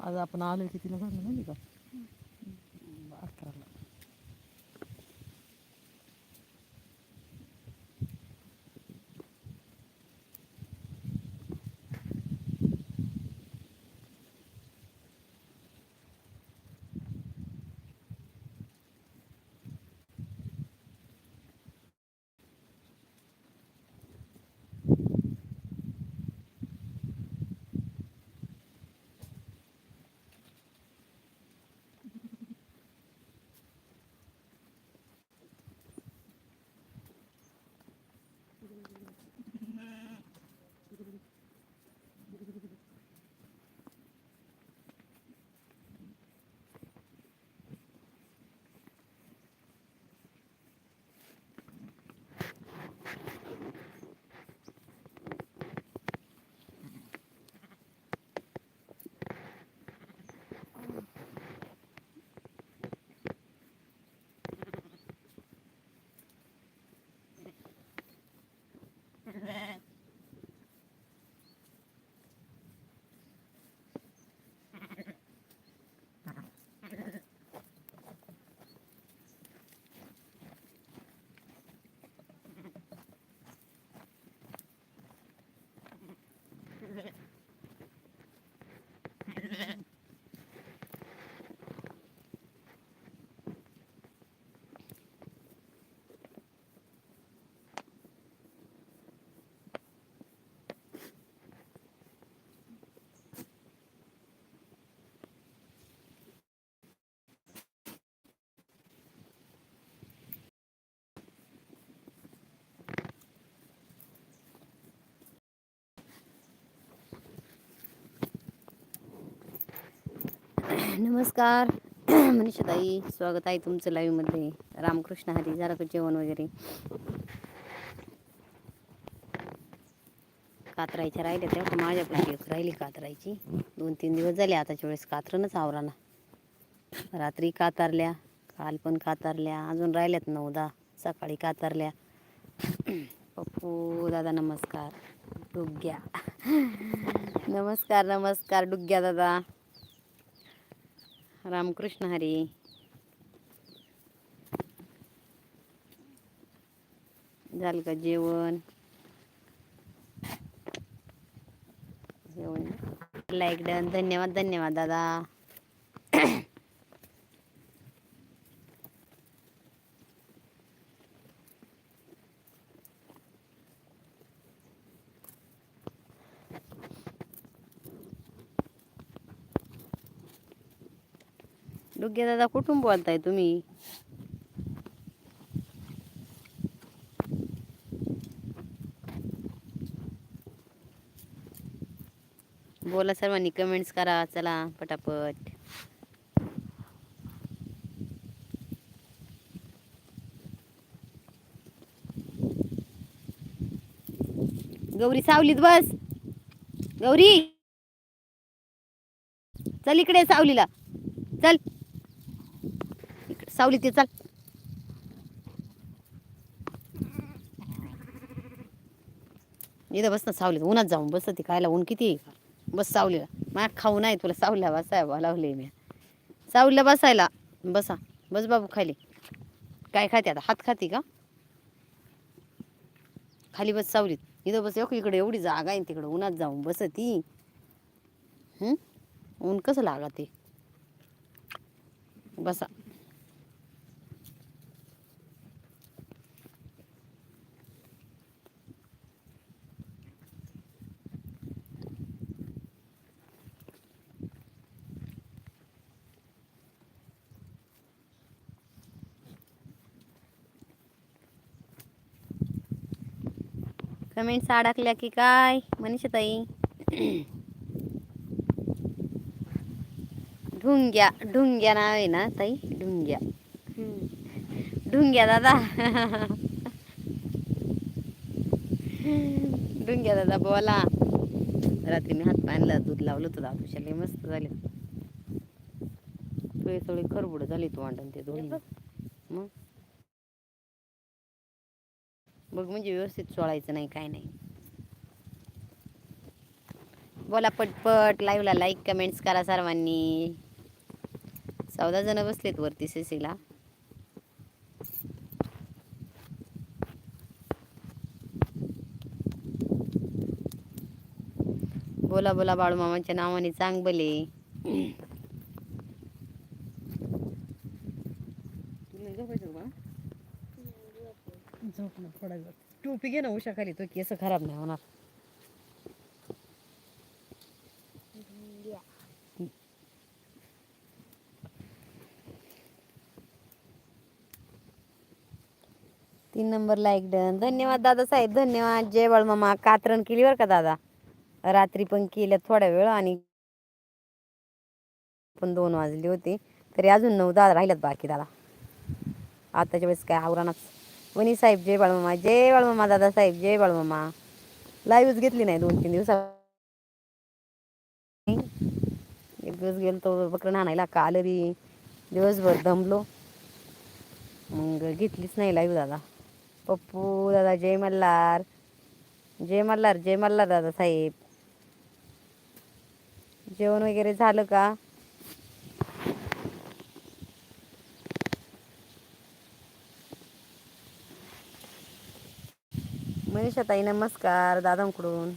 आज आपण आलो कितीला भरलं नाही का? नमस्कार. मनीषाताई स्वागत आहे तुमचं लाईव्हमध्ये रामकृष्ण हरी झालं का जेवण वगैरे? कातरायच्या राहिल्या त्या माझ्याकडे एक राहिली कातरायची. दोन तीन दिवस झाले आताच्या वेळेस कातरणच आवराना. रात्री कातारल्या काल पण कातारल्या अजून राहिल्यात नऊ दहा. सकाळी कातारल्या. पप्पू दादा नमस्कार. डुग्या नमस्कार नमस्कार डुग्या दादा. रामकृष्ण हरी. झालं का जेवण? जेवण. लाईक डन धन्यवाद धन्यवाद दादा. डुग्गे दादा कुठून बोलताय तुम्ही? बोला सर्वांनी कमेंट्स करा चला पटापट. गौरी सावलीत बस. गौरी. चल इकडे सावलीला. चल. सावली ती चाल. चल इथं बस ना सावलीत उन्हात जाऊन बस ती खायला. ऊन किती आहे का? बस सावलीला. माग खाऊ नाही तुला सावलीला बसाय लावले मी. सावलीला बसायला. बसा. बस बाबू खाली. काय खाते आता? हात खाते का? खाली बस सावलीत. इथं बस एक इकडे एवढी जागा आहे तिकडं. उन्हात जाऊन बस ती ऊन कसं लागा ते बसा. कमेंट्स अडकल्या की काय? मनीषा ताई. ढुंग्या ढुंग्या नाव आहे ना ताई? ढुंग्या. ढुंग्या दादा. ढुंग्या दादा बोला. रात्री मी हात पाण्याला दूध लावलं होतं दादूशाला मस्त झाले. थोडी थोडी खरबुड झाली तू वांडण ते दोन्ही. मग? बघ म्हणजे व्यवस्थित चोळायचं नाही काय नाही. बोला पटपट लाईव्हला लाईक कमेंट्स करा सर्वांनी. चौदा जण बसलेत वरती सीसीला बोला बोला बाळूमामाच्या नावाने चांग बले तुला झोपायचं का झोप ना थोडा वेळ टोपी घे ना उशा खाली तो केस खराब नाही होणार. तीन नंबर लाईक डन. धन्यवाद दादा साहेब धन्यवाद. जय बाळमामा कात्रण केली बरं का दादा? रात्री पण केल्या थोड्या वेळ आणि पण दोन वाजली होती. तरी अजून नऊ दादा राहिल्यात बाकी दादा आताच्या वेळेस काय आवरानाच. वनी साहेब जय बाळमामा जय बाळमामा दादा साहेब जय बाळमामा. लाईव्हच घेतली नाही दोन तीन दिवसा एक दिवस गेलो तो बकरं आणायला काल बी दिवसभर दमलो. मग घेतलीच नाही लाईव्ह दादा. पप्पू दादा जय मल्हार. जय मल्हार जय मल्हार दादा साहेब. जेवण वगैरे झालं का? मनीषा ताई नमस्कार दादांकडून.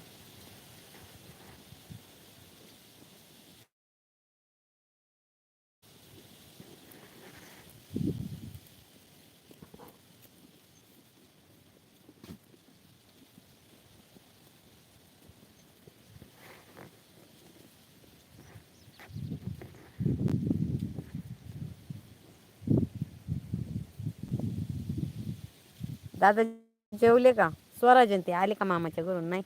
दादा जेवले का? स्वराजन ते आले का मामाच्या घरून? नाही.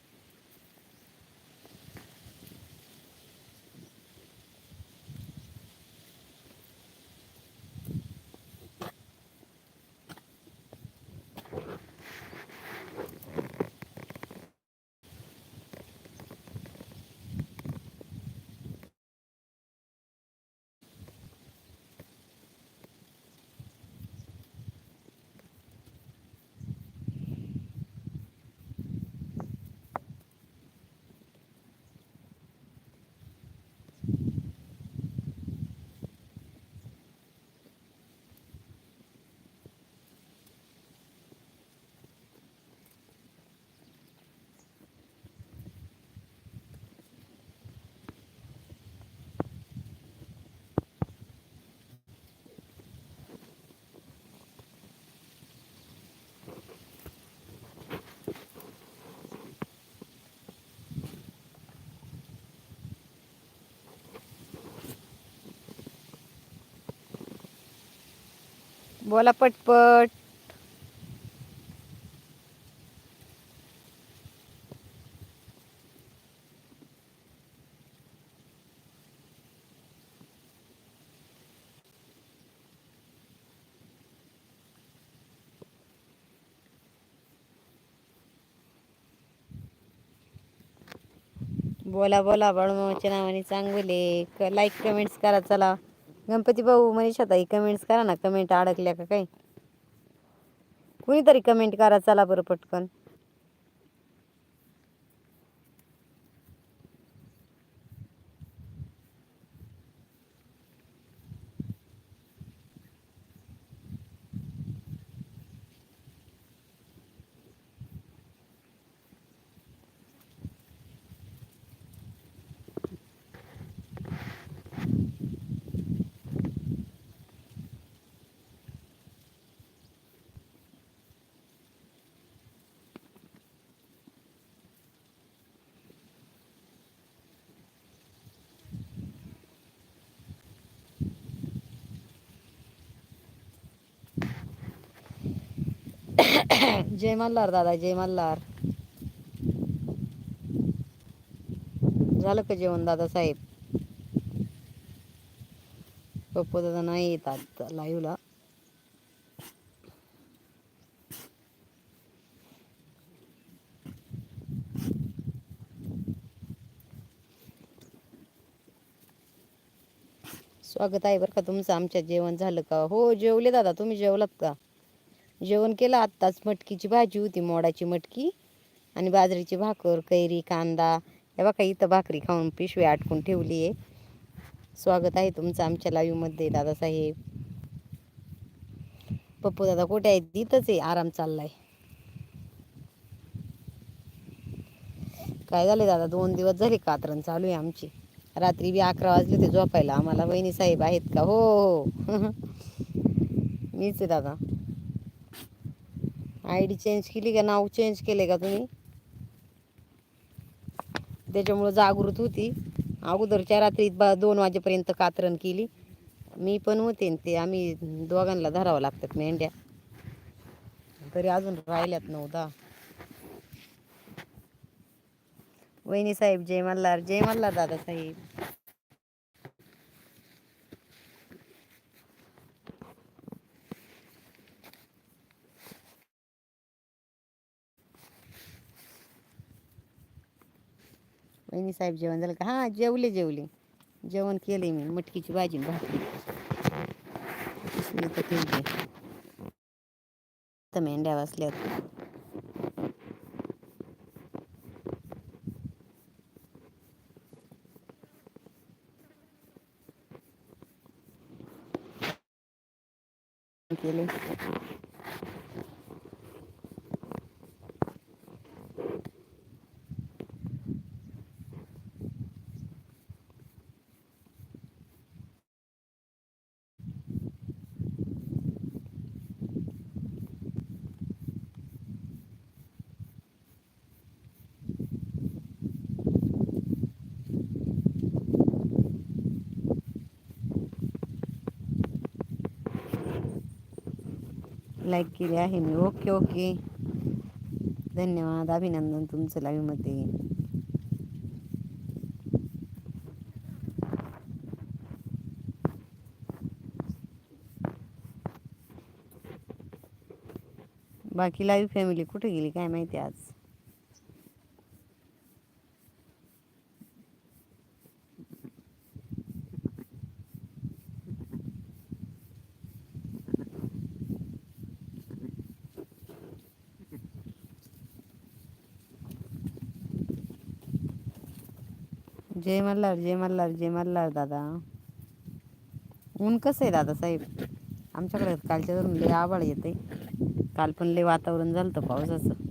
बोला पटपट. बोला बोला बाळूमामाच्या नावाने चांगले लाईक कमेंट्स करा चला. गणपती भाऊ मनीषा ताई कमेंट्स करा ना कमेंट अडकल्या का काही कुणीतरी कमेंट करा चला बरं पटकन. जय मल्हार दादा जय मल्हार. झालं का जेवण दादा साहेब? पप्पू दादा नाही येतात लाईव्हला स्वागत आहे बरं का तुमचं? आमच्या जेवण झालं का? हो जेवले दादा. तुम्ही जेवलात का? जेवण केलं आत्ताच मटकीची भाजी होती मोडाची मटकी आणि बाजरीची भाकर कैरी कांदा. हे बघा इथं भाकरी खाऊन पिशवी आटकून ठेवली आहे. स्वागत आहे तुमचं आमच्या लाईव्हमध्ये दादासाहेब. पप्पू दादा कुठे आहेत? तिथंच आहे आराम चाललाय. काय झाले दादा? दोन दिवस झाले कात्रण चालू आहे आमची. रात्री बी अकरा वाजले होते झोपायला. आम्हाला वहिनी साहेब आहेत का? हो हो. मीच आहे दादा. आय डी चेंज केली का? नाव चेंज केले का तुम्ही? त्याच्यामुळं जागृत होती. अगोदरच्या रात्री ब दोन वाजेपर्यंत कातरण केली. मी पण होते ते. आम्ही दोघांना धरावं लागतात मेंढ्या. तरी अजून राहिल्यात नऊ दहा. वहिनी साहेब जय मल्हार. जय मल्हार दादा साहेब. वहिनी साहेब जेवण झालं का? हां जेवले जेवले. जेवण केले मी मटकीची भाजी भाकरी. तर मेंढ्या वाचल्यात. केले लाईक केले आहे मी. ओके ओके धन्यवाद. अभिनंदन तुमचं लाईव्हमध्ये बाकी लाईव्ह फॅमिली कुठे गेली? काय माहिती आज? जय मल्हार जय मल्हार जय मल्हार दादा. ऊन कसं आहे दादा साहेब? आमच्याकडे कालच्या धरून लय आबाळ येते काल पण लय वातावरण झालं होतं पावसाचं.